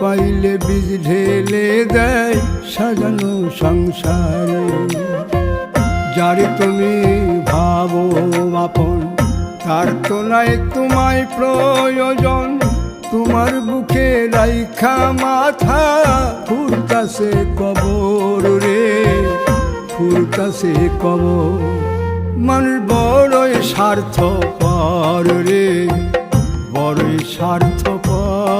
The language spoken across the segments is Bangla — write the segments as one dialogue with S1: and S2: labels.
S1: পাইলে বীজ ঢেলে দেয়, সাজানো সংসারে। যার তুমি ভাবো আপন, তার তো নাই তোমায় প্রয়োজন। তোমার বুকে রাইখা মাথা, ফুরতাছে কবর রে, ফুরতাছে কবর। মানুষ বড়ই স্বার্থ পর রে, বড়ই স্বার্থ পর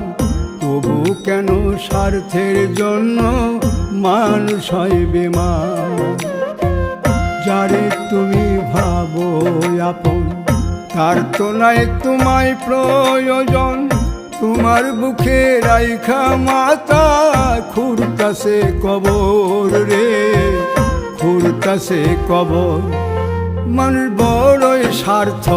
S1: কেন স্বার্থের জন্য মানুষ হয় বেমান যারে তুমি ভাবো আপন, তার তো নাই তোমায় প্রয়োজন। তোমার বুকে রাইখা মাতা খুরতাছে কবর রে। খুরতাছে কবর, মানুষ বড়ই স্বার্থ